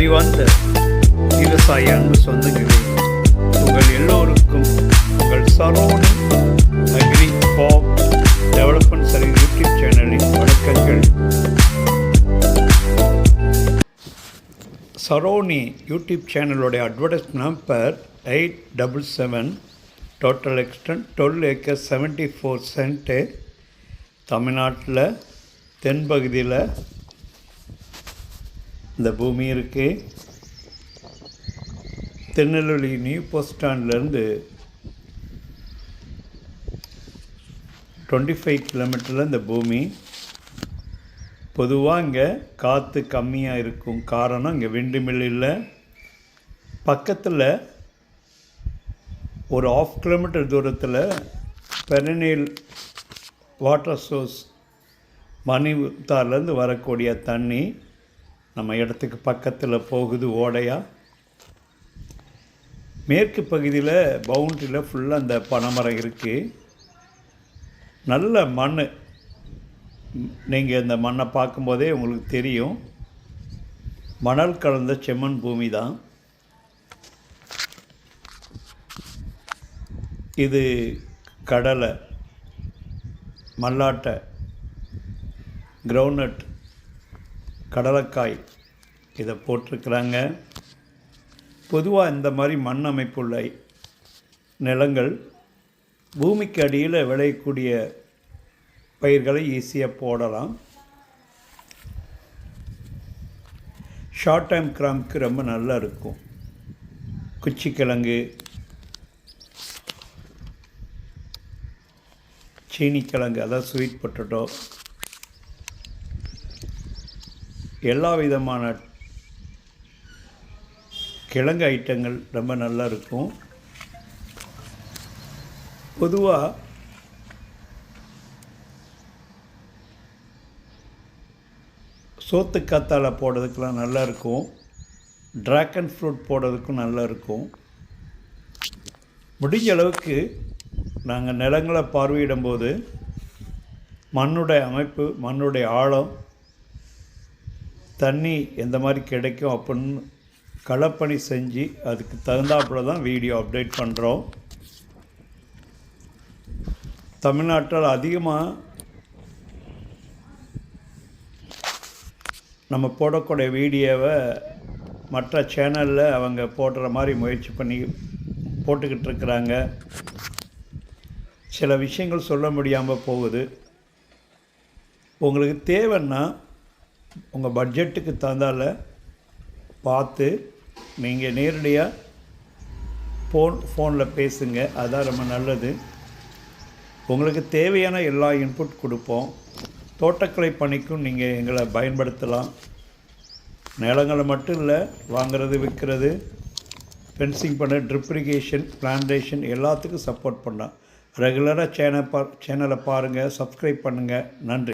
அறிவார்ந்த விவசாய அன்பு சொந்தங்களே உங்கள் எல்லோருக்கும் உங்கள் Saroni agri farm development service YouTube சேனலின் வணக்கங்கள். சரோனி யூடியூப் சேனலுடைய advertise number eight double seven total extent twelve acre seventy four cent. தமிழ்நாட்டில் தென்பகுதியில் இந்த பூமி இருக்குது திருநெல்வேலி நியூ பஸ் ஸ்டாண்ட்லேருந்து டுவெண்ட்டி ஃபைவ் கிலோமீட்டரில் இந்த பூமி. பொதுவாக இங்கே காற்று கம்மியாக இருக்கும். காரணம் இங்கே விண்டு மில் இல்லை. பக்கத்தில் ஒரு ஆஃப் கிலோமீட்டர் தூரத்தில் பெரனியல் வாட்டர் சோர்ஸ் மணித்தார்லேருந்து வரக்கூடிய தண்ணி. நம்ம இடத்துக்கு பக்கத்தில் போகுது ஓடையாக மேற்கு பகுதியில் பவுண்ட்ரியில் ஃபுல்லாக அந்த பனைமரம் இருக்குது நல்ல மண் நீங்கள் இந்த மண்ணை பார்க்கும்போதே உங்களுக்கு தெரியும். மணல் கலந்த செம்மண் பூமி தான். இது கடலை மல்லாட்டை கிரவுண்ட்நட் கடலைக்காய் இதை போட்டிருக்கிறாங்க. பொதுவாக இந்த மாதிரி மண் அமைப்புள்ள நிலங்கள் பூமிக்கு அடியில் விளையக்கூடிய பயிர்களை ஈஸியாக போடலாம். ஷார்ட் டைம் கிராம்க்கு ரொம்ப நல்லா இருக்கும். குச்சிக்கிழங்கு சீனிக்கிழங்கு அதாவது ஸ்வீட் பொட்டட்டோ எல்லா விதமான கிழங்கு ஐட்டங்கள் ரொம்ப நல்லா இருக்கும். பொதுவாக சோத்து காத்தால போடுறதுக்கெலாம் நல்லா இருக்கும். ட்ராகன் ஃப்ரூட் போடுறதுக்கும் நல்லா இருக்கும். முடிஞ்ச அளவுக்கு நாங்கள் நிலங்களை பார்வையிடும்போது மண்ணுடைய அமைப்பு மண்ணுடைய ஆழம் தண்ணி எந்த மாதிரி கிடைக்கும் அப்படின்னு களப்பணி செஞ்சு அதுக்கு தகுந்தாப்புல தான் வீடியோ அப்டேட் பண்ணுறோம் தமிழ்நாட்டில் அதிகமாக நம்ம போடக்கூடிய வீடியோவை மற்ற சேனலில் அவங்க போடுற மாதிரி முயற்சி பண்ணி போட்டுக்கிட்டு இருக்கிறாங்க. சில விஷயங்கள் சொல்ல முடியாமல் போகுது. உங்களுக்கு தேவைன்னா உங்கள் பட்ஜெட்டுக்கு தகுந்தால பார்த்து நீங்கள் நேரடியாக ஃபோன் ஃபோனில் பேசுங்க. அதுதான் ரொம்ப நல்லது. உங்களுக்கு தேவையான எல்லா இன்புட் கொடுப்போம். தோட்டக்கலை பணிக்கும் நீங்கள் எங்களை பயன்படுத்தலாம். நிலங்களை மட்டும் இல்லை வாங்குறது விற்கிறது ஃபென்சிங் பண்ண ட்ரிப்ரிகேஷன் பிளான்டேஷன் எல்லாத்துக்கும் சப்போர்ட் பண்ணலாம். ரெகுலராக சேனல் பா சேனலை பாருங்கள் சப்ஸ்கிரைப் பண்ணுங்கள் நன்றி.